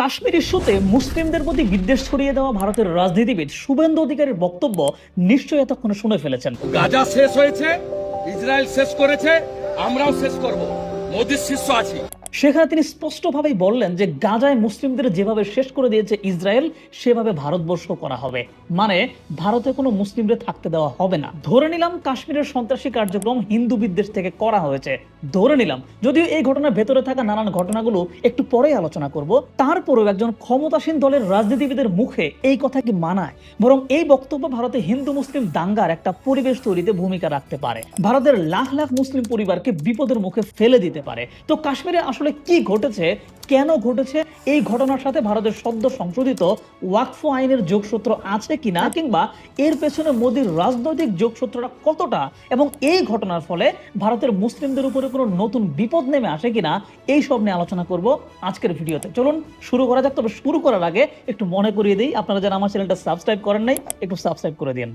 কাশ্মীর ইস্যুতে মুসলিমদের প্রতি বিদ্বেষ ছড়িয়ে দেওয়া ভারতের রাজনীতিবিদ শুভেন্দু অধিকারীর বক্তব্য নিশ্চয়ই এতক্ষণে শুনে ফেলেছেন। গাজা শেষ হয়েছে, ইসরায়েল শেষ করেছে, আমরাও শেষ করব। মোদির শীর্ষ আছি। সেখানে তিনি স্পষ্টভাবেই বললেন যে গাজায় মুসলিমদের যেভাবে শেষ করে দিয়েছে ইসরায়েল, সেভাবে ভারতবর্ষ করা হবে। মানে ভারতে কোনো মুসলিমদের থাকতে দেওয়া হবে না। ধরে নিলাম কাশ্মীরের সন্ত্রাসী কার্যক্রম হিন্দু বিদ্বেষ থেকে করা হয়েছে। ধরে নিলাম, যদিও এই ঘটনার ভেতরে থাকা নানান ঘটনাগুলো একটু পরেই আলোচনা করব, তারপরেও একজন ক্ষমতাসীন দলের রাজনীতিবিদের মুখে এই কথা কি মানায়? বরং এই বক্তব্য ভারতে হিন্দু মুসলিম দাঙ্গার একটা পরিবেশ তৈরিতে ভূমিকা রাখতে পারে। ভারতের লাখ লাখ মুসলিম পরিবারকে বিপদের মুখে ফেলে দিতে পারে। তো কাশ্মীরে আসলে কি ঘটেছে, কেন ঘটেছে, এই ঘটনার সাথে ভারতের সদ্য সংশোধিত ওয়াকফ আইনের যোগসূত্র আছে কিনা কিংবা এর পেছনে মোদীর রাজনৈতিক যোগসূত্রটা কতটা এবং এই ঘটনার ফলে ভারতের মুসলিমদের উপরে কোনো নতুন বিপদ নেমে আসে কিনা, এই সব নিয়ে আলোচনা করব আজকের ভিডিওতে। চলুন, শুরু করা যাক, তবে শুরু করার আগে একটু মনে করিয়ে দিই, আপনারা যারা আমার চ্যানেলটা সাবস্ক্রাইব করেন নাই, একটু সাবস্ক্রাইব করে দিন।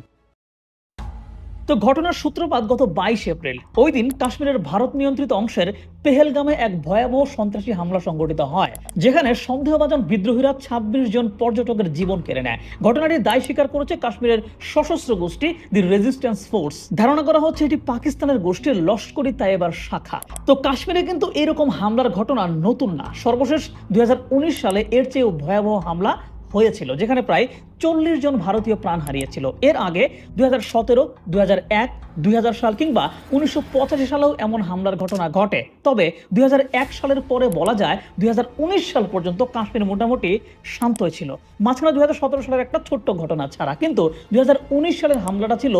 তো ঘটনার সূত্রপাত গত বাইশ এপ্রিল। ওই দিন কাশ্মীরের ভারত নিয়ন্ত্রিত অংশের পেহেলগামে এক ভয়াবহ সন্ত্রাসী হামলা সংঘটিত হয়, যেখানে সন্দেহভাজন বিদ্রোহীরা ২৬ জন পর্যটকের জীবন কেড়ে নেয়। ঘটনাটি দায় স্বীকার করেছে কাশ্মীরের সশস্ত্র গোষ্ঠী, দি রেজিস্ট্যান্স ফোর্স। ধারণা করা হচ্ছে এটি পাকিস্তানের গোষ্ঠীর লস্করি তাইবার শাখা। তো কাশ্মীরে কিন্তু এরকম হামলার ঘটনা নতুন না। সর্বশেষ দুই হাজার উনিশ সালে এর চেয়েও ভয়াবহ হামলা হয়েছিল, যেখানে প্রায় চল্লিশ জন ভারতীয় প্রাণ হারিয়েছিল। এর আগে দুই হাজার সতেরো, দুই হাজার এক, দুই সাল কিংবা উনিশশো পঁচাশি সালেও এমন হামলার ঘটনা ঘটে। তবে দুই হাজার এক সালের পরে বলা যায় দুই হাজার উনিশ সাল পর্যন্ত কাশ্মীর মোটামুটি শান্তই ছিল। মাঝখানে দুই হাজার সতেরো সালের একটা ছোট্ট ঘটনা ছাড়া, কিন্তু দুই হাজার উনিশ সালের হামলাটা ছিল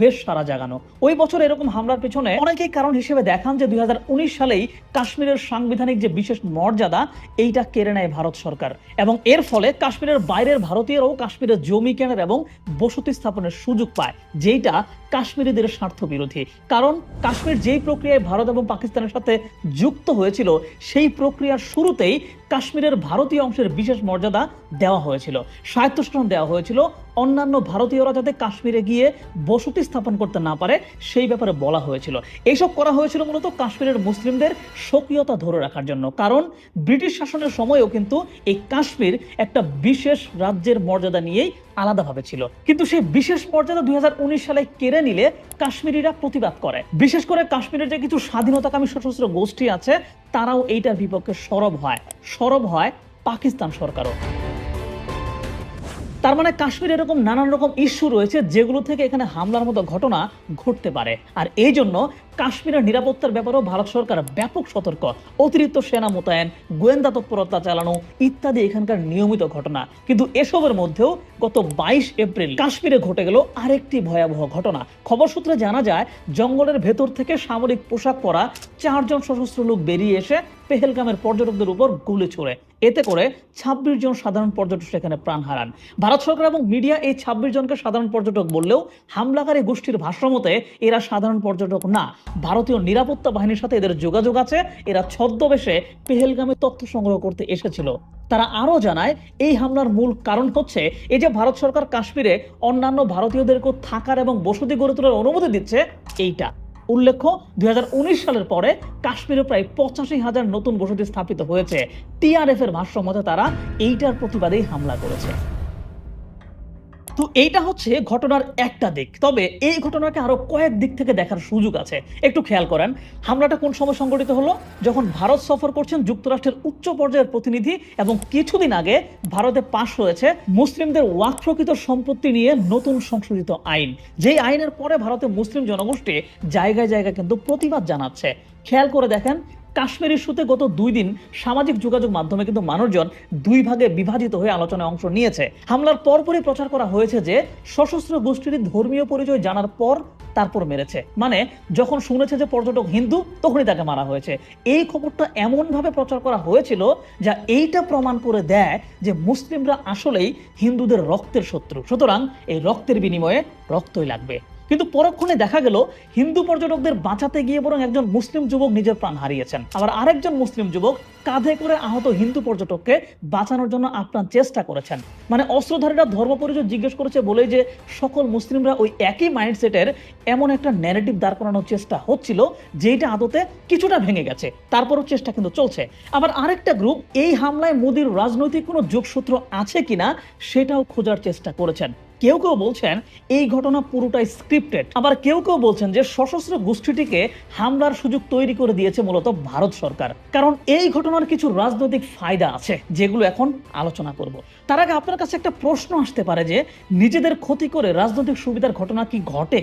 বেশ সারা জাগানো। ওই বছর এরকম হামলার পিছনে অনেকেই কারণ হিসেবে দেখান যে দুই হাজার উনিশ সালেই কাশ্মীরের সাংবিধানিক যে বিশেষ মর্যাদা, এইটা কেড়ে নেয় ভারত সরকার। এবং এর ফলে কাশ্মীরের বাইরের ভারতীয়রাও কাশ্মীরে জমি কেনার এবং বসতি স্থাপনের সুযোগ পায় যেটা কাশ্মীরিদের স্বার্থ বিরোধী কারণ কাশ্মীর যেই প্রক্রিয়ায় ভারত এবং পাকিস্তানের সাথে যুক্ত হয়েছিল, সেই প্রক্রিয়ার শুরুতেই কাশ্মীরের ভারতীয় অংশের বিশেষ মর্যাদা দেওয়া হয়েছিল। স্বায়ত্তশাসন দেওয়া হয়েছিল। অন্যান্য ভারতীয়রা যাতে কাশ্মীরে গিয়ে বসতি স্থাপন করতে না পারে, সেই ব্যাপারে বলা হয়েছিল। এইসব করা হয়েছিল মূলত কাশ্মীরের মুসলিমদের স্বকীয়তা ধরে রাখার জন্য। কারণ ব্রিটিশ শাসনের সময়ও কিন্তু এই কাশ্মীর একটা বিশেষ রাজ্যের মর্যাদা নিয়েই আলাদাভাবে ছিল। কিন্তু সেই বিশেষ মর্যাদা দুই সালে কেড়ে নিলে কাশ্মীরিরা প্রতিবাদ করে। বিশেষ করে কাশ্মীরের যে কিছু স্বাধীনতাকামী সশস্ত্র গোষ্ঠী আছে, তারাও এইটার বিপক্ষে সরব হয়। সরব হয় পাকিস্তান সরকারও। তার মানে কাশ্মীর এরকম নানান রকম ইস্যু রয়েছে যেগুলো থেকে এখানে হামলার মতো ঘটনা ঘটতে পারে। আর এই জন্য কাশ্মীরের নিরাপত্তার ব্যাপারেও ভারত সরকার ব্যাপক সতর্ক। অতিরিক্ত সেনা মোতায়েন, গোয়েন্দা তৎপরতা চালানো ইত্যাদি এখানকার নিয়মিত ঘটনা। কিন্তু এসবের মধ্যেও গত বাইশ এপ্রিল কাশ্মীরে ঘটে গেল আরেকটি ভয়াবহ ঘটনা। খবর সূত্রে জানা যায়, জঙ্গলের ভেতর থেকে সামরিক পোশাক পরা চারজন সশস্ত্র লোক বেরিয়ে এসে পেহেলগামের পর্যটকদের উপর গুলি ছোড়ে। এতে করে ছাব্বিশ জন সাধারণ পর্যটক সেখানে প্রাণ হারান। ভারত সরকার এবং মিডিয়া এই ছাব্বিশ জনকে সাধারণ পর্যটক বললেও হামলাকারী গোষ্ঠীর ভাষ্যমতে এরা সাধারণ পর্যটক না। ভারতীয় নিরাপত্তা বাহিনীর সাথে এদের যোগাযোগ আছে। এরা ছদ্মবেশে পেহেলগামে তথ্য সংগ্রহ করতে এসেছিল। তারা আরও জানায়, এই হামলার মূল কারণ হচ্ছে এই যে ভারত সরকার কাশ্মীরে অন্যান্য ভারতীয়দেরকে থাকার এবং বসতি গড়ে তোলার অনুমতি দিচ্ছে, এইটা। উল্লেখ্য, দুই হাজার উনিশ সালের পরে কাশ্মীরে প্রায় পঁচাশি হাজার নতুন বসতি স্থাপিত হয়েছে। টিআরএফ এর ভাষ্য মতে তারা এইটার প্রতিবাদেই হামলা করেছে। তো এইটা হচ্ছে ঘটনার একটা দিক। তবে এই ঘটনাকে আরও কয়েক দিক থেকে দেখার সুযোগ আছে। একটু খেয়াল করেন, হামলাটা কোন সময় সংঘটিত হলো? যখন ভারত সফর করছেন যুক্তরাষ্ট্রের উচ্চ পর্যায়ের প্রতিনিধি এবং কিছুদিন আগে ভারতে পাশ হয়েছে মুসলিমদের ওয়াকফকৃত সম্পত্তি নিয়ে নতুন সংশোধিত আইন। যেই আইনের পরে ভারতে মুসলিম জনগোষ্ঠী জায়গায় জায়গায় কিন্তু প্রতিবাদ জানাচ্ছে। খেয়াল করে দেখেন কাশ্মীর ইস্যুতে গত দুই দিন সামাজিক যোগাযোগ মাধ্যমে কিন্তু মানুষজন দুই ভাগে বিভাজিত হয়ে আলোচনায় অংশ নিয়েছে। হামলার পরপরই প্রচার করা হয়েছে যে সশস্ত্র গোষ্ঠীর ধর্মীয় পরিচয় জানার পর তারপর মেরেছে। মানে যখন শুনেছে যে পর্যটক হিন্দু, তখনই তাকে মারা হয়েছে। এই খবরটা এমনভাবে প্রচার করা হয়েছিল যা এইটা প্রমাণ করে দেয় যে মুসলিমরা আসলেই হিন্দুদের রক্তের শত্রু। সুতরাং এই রক্তের বিনিময়ে রক্তই লাগবে। কিন্তু পরক্ষণে দেখা গেল, হিন্দু পর্যটকদের বাঁচাতে গিয়ে বরং একজন মুসলিম যুবক নিজের প্রাণ হারিয়েছেন। আবার আরেকজন মুসলিম যুবক কাঁধে করে আহত হিন্দু পর্যটককে বাঁচানোর জন্য আপ্রাণ চেষ্টা করেছেন। মানে অস্ত্রধারীরা ধর্ম পরিচয় জিজ্ঞেস করেছে বলেই যে সকল মুসলিমরা ওই একই মাইন্ডসেটের এমন একটা ন্যারেটিভ দাঁড় করানোর চেষ্টা হচ্ছিল যেটা আদতে কিছুটা ভেঙে গেছে। তারপরও চেষ্টা কিন্তু চলছে। আবার আরেকটা গ্রুপ এই হামলায় মোদির রাজনৈতিক কোনো যোগসূত্র আছে কিনা, সেটাও খোঁজার চেষ্টা করেছেন। কেউ কেউ বলছেন এই ঘটনা পুরোটাই স্ক্রিপ্টেড আবার কেউ কেউ বলছেন যে সশস্ত্র গোষ্ঠীটিকে হামলার সুযোগ তৈরি করে দিয়েছে মূলত ভারত সরকার। কারণ এই ঘটনার কিছু রাজনৈতিক ফায়দা আছে, যেগুলো এখন আলোচনা করব। তার আগে আপনার কাছে একটা প্রশ্ন আসতে পারে যে নিজেদের ক্ষতি করে রাজনৈতিক সুবিধার ঘটনা কি ঘটে?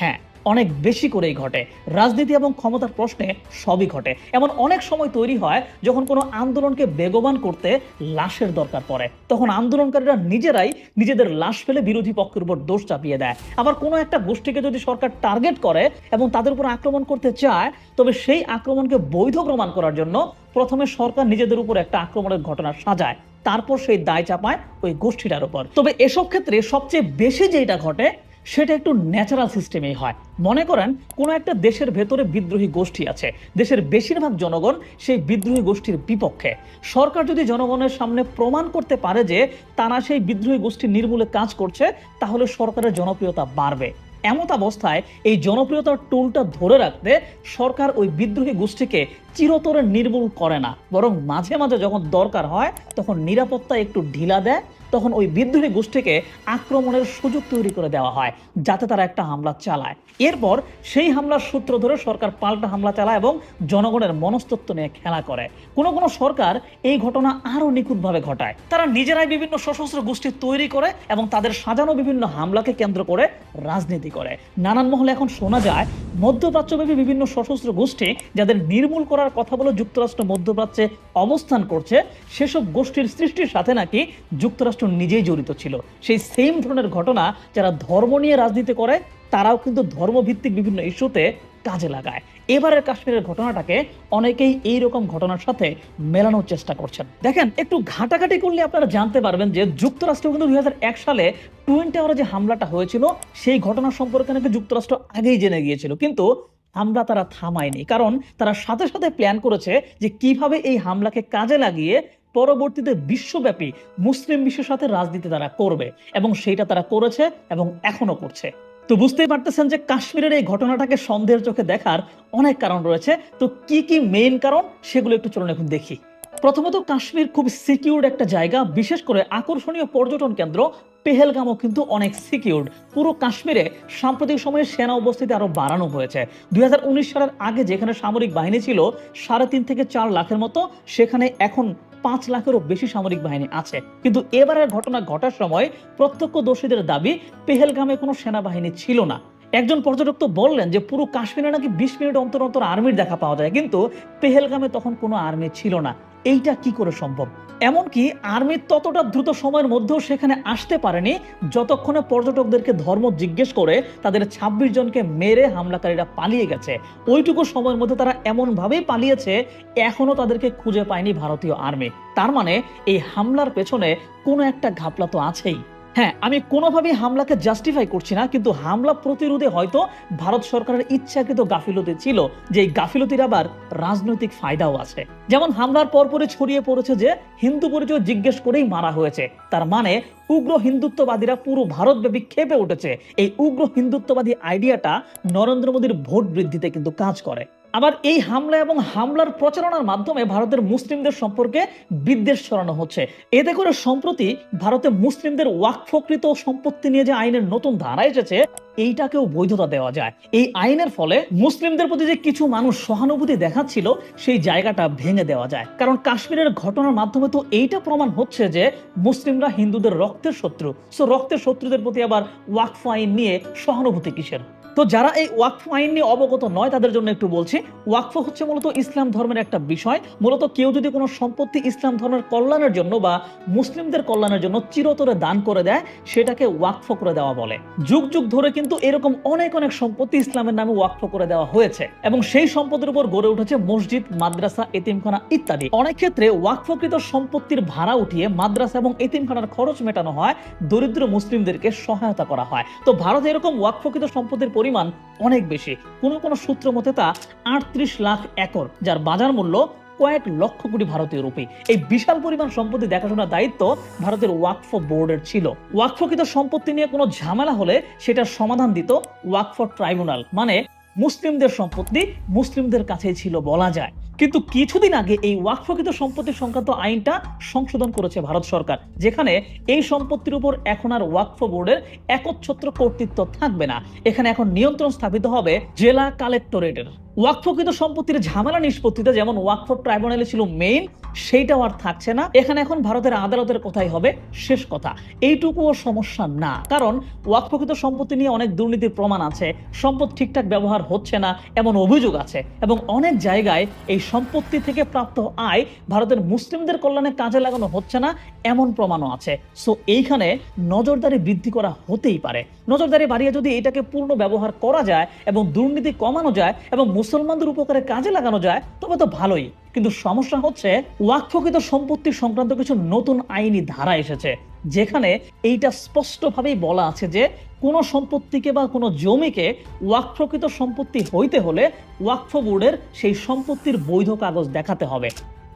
হ্যাঁ অনেক বেশি করেই ঘটে। রাজনীতি এবং ক্ষমতার প্রশ্নে সবই ঘটে। এমন অনেক সময় তৈরি হয় যখন কোনো আন্দোলনকে বেগবান করতে লাশের দরকার পড়ে। তখন আন্দোলনকারীরা নিজেরাই নিজেদের লাশ ফেলে বিরোধী পক্ষের উপর দোষ চাপিয়ে দেয়। আবার কোনো একটা গোষ্ঠীকে যদি সরকার টার্গেট করে এবং তাদের উপর আক্রমণ করতে চায়, তবে সেই আক্রমণকে বৈধ প্রমাণ করার জন্য প্রথমে সরকার নিজেদের উপর একটা আক্রমণের ঘটনা সাজায়। তারপর সেই দায় চাপায় ওই গোষ্ঠীটার উপর। তবে এসব ক্ষেত্রে সবচেয়ে বেশি যেটা ঘটে সেটা একটু ন্যাচারাল সিস্টেমেই হয়। মনে করেন, কোনো একটা দেশের ভেতরে বিদ্রোহী গোষ্ঠী আছে। দেশের বেশিরভাগ জনগণ সেই বিদ্রোহী গোষ্ঠীর বিপক্ষে। সরকার যদি জনগণের সামনে প্রমাণ করতে পারে যে তারা সেই বিদ্রোহী গোষ্ঠী নির্মূলে কাজ করছে, তাহলে সরকারের জনপ্রিয়তা বাড়বে। এমত অবস্থায় এই জনপ্রিয়তার টুলটা ধরে রাখতে সরকার ওই বিদ্রোহী গোষ্ঠীকে চিরতরে নির্মূল করে না। বরং মাঝে মাঝে যখন দরকার হয়, তখন নিরাপত্তা একটু ঢিলা দেয় তখন ওই বিদ্রোহী গোষ্ঠীকে আক্রমণের সুযোগ তৈরি করে দেওয়া হয়, যাতে তারা একটা হামলা চালায়। এরপর সেই হামলার সূত্র ধরে সরকার পাল্টা হামলা চালায় এবং জনগণের মনস্তত্ব নিয়ে খেলা করে। কোনো কোনো সরকার এই ঘটনা আরও নিখুঁতভাবে ঘটায়। তারা নিজেরাই বিভিন্ন সশস্ত্র গোষ্ঠী তৈরি করে এবং তাদের সাজানো বিভিন্ন হামলাকে কেন্দ্র করে রাজনীতি করে। নানান মহলে এখন শোনা যায় মধ্যপ্রাচ্যব্যাপী বিভিন্ন সশস্ত্র গোষ্ঠী যাদের নির্মূল করার কথা বলে যুক্তরাষ্ট্র মধ্যপ্রাচ্যে অবস্থান করছে, সেসব গোষ্ঠীর সৃষ্টির সাথে নাকি যুক্তরাষ্ট্র নিজেই জড়িত ছিল। সেই সেম ধরনের ঘটনা যারা ধর্ম নিয়ে রাজনীতি করে, তারাও কিন্তু ধর্মভিত্তিক বিভিন্ন ইস্যুতে কাজে লাগায়। এবারের কাশ্মীরের ঘটনাটাকে অনেকেই এই রকম ঘটনার সাথে মেলানোর চেষ্টা করছেন। দেখেন, একটু ঘাটাঘাটি করলে আপনারা জানতে পারবেন যে যুক্তরাষ্ট্র কিন্তু দুই সালে টুইন টাওয়ারে যে হামলাটা হয়েছিল, সেই ঘটনা সম্পর্কে নাকি যুক্তরাষ্ট্র আগেই জেনে গিয়েছিল। কিন্তু হামলা তারা থামায়নি কারণ তারা সাথে সাথে প্ল্যান করেছে যে কীভাবে এই হামলাকে কাজে লাগিয়ে পরবর্তীতে বিশ্বব্যাপী মুসলিম বিশ্বের সাথে রাজনীতি তারা করবে। এবং সেইটা তারা করেছে এবং এখনও করছে। তো বুঝতেই পারতেছেন যে কাশ্মীরের এই ঘটনাটাকে সন্দেহের চোখে দেখার অনেক কারণ রয়েছে। তো কি কি মেইন কারণ, সেগুলো একটু চলুন এখন দেখি। প্রথমত, কাশ্মীর খুব সিকিউরড একটা জায়গা, বিশেষ করে আকর্ষণীয় পর্যটন কেন্দ্র। পেহেলগামও কিন্তু অনেক সিকিউরড পুরো কাশ্মীরে সাম্প্রতিক সময়ে সেনা উপস্থিতি আরও বাড়ানো হয়েছে। দুই হাজার উনিশ সালের আগে যেখানে সামরিক বাহিনী ছিল, সাড়ে তিন থেকে চার লাখের মতো, সেখানে এখন পাঁচ লাখেরও বেশি সামরিক বাহিনী আছে। কিন্তু এবারের ঘটনা ঘটার সময় প্রত্যক্ষদর্শীদের দাবি, পেহেলগামে কোনো সেনাবাহিনী ছিল না। একজন পর্যটক তো বললেন যে, পুরো কাশ্মীরে নাকি বিশ মিনিট অন্তর অন্তর আর্মির দেখা পাওয়া যায়। কিন্তু পেহেলগামে তখন কোনো আর্মি ছিল না। এইটা কি করে সম্ভব? এমনকি আর্মি ততটা দ্রুত সময়ের মধ্যেও সেখানে আসতে পারেনি, যতক্ষণে পর্যটকদেরকে ধর্ম জিজ্ঞেস করে তাদের ২৬ জনকে মেরে হামলাকারীরা পালিয়ে গেছে। ওইটুকু সময়ের মধ্যে তারা এমনভাবেই পালিয়েছে এখনও তাদেরকে খুঁজে পায়নি ভারতীয় আর্মি। তার মানে এই হামলার পেছনে কোনো একটা ঘাপলা তো আছেই। হ্যাঁ আমি কোনোভাবেই হামলাকে জাস্টিফাই করছি না, কিন্তু হামলা প্রতিরোধে হয়তো ভারত সরকারের ইচ্ছাকৃত গাফিলতি ছিল যে এই গাফিলতির আবার রাজনৈতিক ফায়দাও আছে। যেমন হামলার পরপরই ছড়িয়ে পড়েছে যে, হিন্দু পরিচয় জিজ্ঞেস করেই মারা হয়েছে। তার মানে উগ্র হিন্দুত্ববাদীরা পুরো ভারতব্যাপী খেপে উঠেছে। এই উগ্র হিন্দুত্ববাদী আইডিয়াটা নরেন্দ্র মোদীর ভোট বৃদ্ধিতে কিন্তু কাজ করে। আবার এই হামলা এবং হামলার প্রচারণার মাধ্যমে ভারতের মুসলিমদের সম্পর্কে বিদ্বেষ ছড়ানো হচ্ছে। এতে করে সম্প্রতি ভারতে মুসলিমদের ওয়াকফকৃত সম্পত্তি নিয়ে যে আইনের নতুন ধারা এসেছে, এইটাকেও বৈধতা দেওয়া যায়। এই আইনের ফলে মুসলিমদের প্রতি যে কিছু মানুষ সহানুভূতি দেখাচ্ছিল, সেই জায়গাটা ভেঙে দেওয়া যায়। কারণ কাশ্মীরের ঘটনার মাধ্যমে তো এইটা প্রমাণ হচ্ছে যে মুসলিমরা হিন্দুদের রক্তের শত্রু। সো রক্তের শত্রুদের প্রতি আবার ওয়াকফ আইন নিয়ে সহানুভূতি কিসের? তো যারা এই ওয়াকফ আইন নিয়ে অবগত নয়, তাদের জন্য একটু বলছি, ওয়াকফ হচ্ছে মূলত ইসলাম ধর্মের একটা বিষয়। মূলত কেউ যদি কোনো সম্পত্তি ইসলাম ধর্মের কল্যাণের জন্য বা মুসলিমদের কল্যাণের জন্য চিরতরে দান করে দেয়, সেটাকে ওয়াকফ করে দেওয়া বলে। যুগ যুগ ধরে কিন্তু এরকম অনেক অনেক সম্পত্তি ইসলামের নামে ওয়াকফ করে দেওয়া হয়েছে এবং সেই সম্পত্তির উপর গড়ে উঠেছে মসজিদ, মাদ্রাসা, এতিমখানা ইত্যাদি। অনেক ক্ষেত্রে ওয়াকফকৃত সম্পত্তির ভাড়া উঠিয়ে মাদ্রাসা এবং এতিমখানার খরচ মেটানো হয়, দরিদ্র মুসলিমদেরকে সহায়তা করা হয়। তো ভারতে এরকম ওয়াকফকৃত সম্পত্তির পরিমাণ অনেক বেশি। কোনো কোনো সূত্র মতে তা আটত্রিশ লাখ একর, যার বাজার মূল্য কয়েক লক্ষ কোটি ভারতীয় রুপি। এই বিশাল পরিমাণ সম্পত্তি দেখাশোনার দায়িত্ব ভারতের ওয়াকফ বোর্ডের ছিল। ওয়াকফকৃত সম্পত্তি নিয়ে কোনো ঝামেলা হলে সেটার সমাধান দিত ওয়াকফ ট্রাইব্যুনাল মানে মুসলিমদের সম্পত্তি মুসলিমদের কাছেই ছিল বলা যায়। কিন্তু কিছুদিন আগে এই ওয়াকফকৃত সম্পত্তি সংক্রান্ত আইনটা সংশোধন করেছে ভারত সরকার, যেখানে এই সম্পত্তির উপর এখন আর ওয়াকফ বোর্ডের একচ্ছত্র কর্তৃত্ব থাকবে না। এখানে এখন নিয়ন্ত্রণ স্থাপিত হবে জেলা কালেক্টরেটের। ওয়াকফকৃত সম্পত্তির ঝামেলা নিষ্পত্তিতে যেমন ওয়াকফ ট্রাইব্যুনালে ছিল মেইন সেইটাও আর থাকছে না। এখানে এখন ভারতের আদালতের কথাই হবে, শেষ কথা। এইটুকুও সমস্যা না। কারণ ওয়াকফকৃত সম্পত্তি নিয়ে অনেক দুর্নীতির প্রমাণ আছে। সম্পদ ঠিকঠাক ব্যবহার হচ্ছে না, এমন অভিযোগ আছে। এবং অনেক জায়গায় এই সম্পত্তি থেকে প্রাপ্ত আয় ভারতের মুসলিমদের কল্যাণে কাজে লাগানো হচ্ছে না, এমন প্রমাণও আছে। সো এইখানে নজরদারি বৃদ্ধি করা হতেই পারে। নজরদারি বাড়িয়ে যদি এটাকে পূর্ণ ব্যবহার করা যায় এবং দুর্নীতি কমানো যায় এবং মুসলমানদের উপকারে কাজে লাগানো যায়, তবে তো ভালোই। কিন্তু সমস্যা হচ্ছে, ওয়াকফকৃত সম্পত্তি সংক্রান্ত কিছু নতুন আইনি ধারা এসেছে, যেখানে এইটা স্পষ্টভাবেই বলা আছে যে, কোনো সম্পত্তিকে বা কোনো জমিকে ওয়াকফকৃত সম্পত্তি হইতে হলে ওয়াকফ বোর্ডের সেই সম্পত্তির বৈধ কাগজ দেখাতে হবে।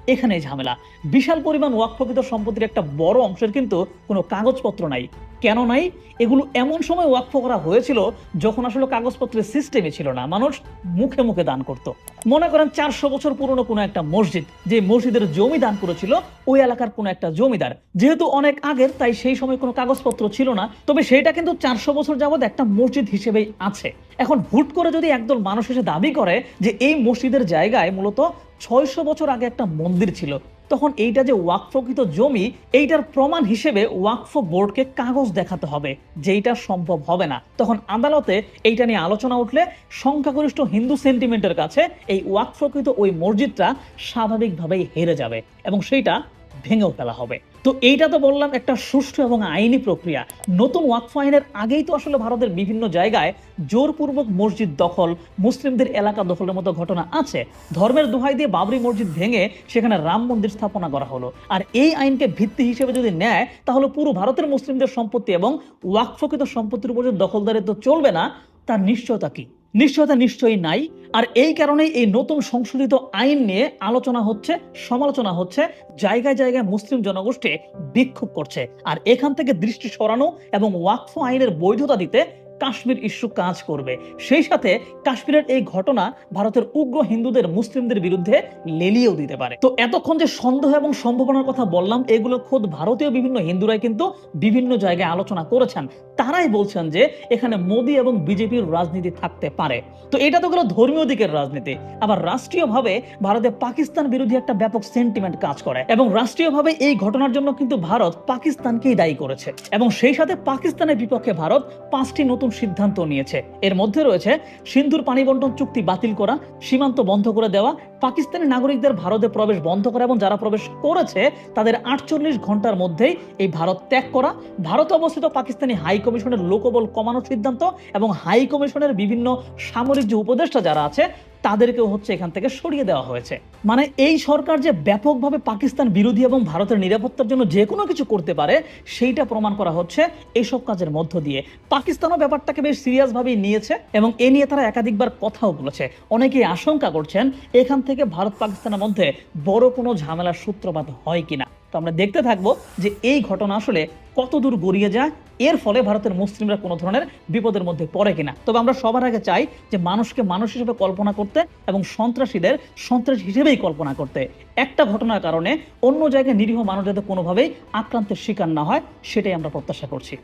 এখানে ঝামেলা। বিশাল পরিমাণ ওয়াকফকৃত সম্পত্তির একটা বড় অংশের কিন্তু কোনো কাগজপত্র নাই। কেন নাই? এগুলো এমন সময় ওয়াকফ করা হয়েছিল যখন আসলে কাগজপত্রের সিস্টেমই ছিল না। মানুষ মুখে মুখে দান করত। মনে করেন চারশো বছর পুরনো কোনো একটা মসজিদ, যে মসজিদের জমি দান করেছিল, ওই এলাকার কোনো একটা জমিদার। যেহেতু অনেক আগের, তাই সেই সময় কোনো কাগজপত্র ছিল না। তবে সেটা কিন্তু চারশো বছর যাবৎ একটা মসজিদ হিসেবেই আছে। এখন হুট করে যদি একদল মানুষ এসে দাবি করে যে এই মসজিদের জায়গায় মূলত ছয়শো বছর আগে একটা মন্দির ছিল। তখন এইটা যে ওয়াকফকৃত জমি, এইটার প্রমাণ হিসেবে ওয়াকফ বোর্ডকে কাগজ দেখাতে হবে যেইটা সম্ভব হবে না। তখন আদালতে এইটা নিয়ে আলোচনা উঠলে সংখ্যাগরিষ্ঠ হিন্দু সেন্টিমেন্টের কাছে এই ওয়াকফকৃত ওই মসজিদটা স্বাভাবিকভাবেই হেরে যাবে। এবং সেইটা ভেঙেও ফেলা হবে। তো এইটা তো বললাম একটা সুষ্ঠু এবং আইনি প্রক্রিয়া। নতুন ওয়াকফ আইনের আগেই তো আসলে ভারতের বিভিন্ন জায়গায় জোরপূর্বক মসজিদ দখল, মুসলিমদের এলাকা দখলের মতো ঘটনা আছে। ধর্মের দোহাই দিয়ে বাবরি মসজিদ ভেঙে সেখানে রাম মন্দির স্থাপনা করা হলো। আর এই আইনকে ভিত্তি হিসেবে যদি নেয়, তাহলে পুরো ভারতের মুসলিমদের সম্পত্তি এবং ওয়াকফকৃত সম্পত্তির উপর যে দখলদারিত্ব চলবে না, তার নিশ্চয়তা কি? নিশ্চয়তা নিশ্চয়ই নাই। আর এই কারণেই এই নতুন সংশোধিত আইন নিয়ে আলোচনা হচ্ছে, সমালোচনা হচ্ছে, জায়গায় জায়গায় মুসলিম জনগোষ্ঠী বিক্ষোভ করছে। আর এখান থেকে দৃষ্টি সরানো এবং ওয়াকফ আইনের বৈধতা দিতে কাশ্মীর ইস্যু কাজ করবে। সেই সাথে কাশ্মীরের এই ঘটনা ভারতের উগ্র হিন্দুদের, মুসলিমদের বিরুদ্ধে লেলিয়েও দিতে পারে। তো এতক্ষণ যে সন্দেহ এবং সম্ভাবনার কথা বললাম, এগুলো খোদ ভারতীয় বিভিন্ন হিন্দুরাই কিন্তু বিভিন্ন জায়গায় আলোচনা করেছেন। তারাই বলছেন যে এখানে মোদী এবং বিজেপির রাজনীতি থাকতে পারে। তো এটা তো গেল ধর্মীয় দিকের রাজনীতি। আবার রাষ্ট্রীয়ভাবে ভারতে পাকিস্তান বিরোধী একটা ব্যাপক সেন্টিমেন্ট কাজ করে। এবং রাষ্ট্রীয়ভাবে এই ঘটনার জন্য কিন্তু ভারত পাকিস্তানকেই দায়ী করেছে। এবং সেই সাথে পাকিস্তানের বিপক্ষে ভারত পাঁচটি নতুন সিদ্ধান্ত নিয়েছে। এর মধ্যে রয়েছে সিন্ধুর পানি বন্টন চুক্তি বাতিল করা, সীমান্ত বন্ধ করে দেওয়া পাকিস্তানি নাগরিকদের ভারতে প্রবেশ বন্ধ করা এবং যারা প্রবেশ করেছে, তাদের আটচল্লিশ ঘণ্টার মধ্যেই এই ভারত ত্যাগ করা। ভারতে অবস্থিত পাকিস্তানি হাই কমিশনের লোকবল কমানোর সিদ্ধান্ত এবং হাই কমিশনের বিভিন্ন সামরিক যে উপদেষ্টা যারা আছে, তাদেরকেও হচ্ছে এখান থেকে সরিয়ে দেওয়া হয়েছে। মানে এই সরকার যে ব্যাপকভাবে পাকিস্তান বিরোধী এবং ভারতের নিরাপত্তার জন্য যে কোনো কিছু করতে পারে, সেইটা প্রমাণ করা হচ্ছে এইসব কাজের মধ্য দিয়ে। পাকিস্তানও ব্যাপারটাকে বেশ সিরিয়াসভাবেই নিয়েছে এবং এ নিয়ে তারা একাধিকবার কথাও বলেছে। অনেকেই আশঙ্কা করছেন, এখান থেকে ভারত পাকিস্তানের মধ্যে বড় কোনো ঝামেলার সূত্রপাত হয় কিনা? তো আমরা দেখতে থাকব যে এই ঘটনা আসলে কত দূর গড়িয়ে যায়, এর ফলে ভারতের মুসলিমরা কোনো ধরনের বিপদের মধ্যে পড়ে কিনা? তবে আমরা সবার আগে চাই যে মানুষকে মানুষ হিসেবে কল্পনা করতে এবং সন্ত্রাসীদের সন্ত্রাস হিসেবেই কল্পনা করতে। একটা ঘটনার কারণে অন্য জায়গায় নিরীহ মানুষ যাতে কোনোভাবেই আক্রান্তের শিকার না হয়, সেটাই আমরা প্রত্যাশা করছি।